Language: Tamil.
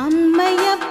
அம்மையப்ப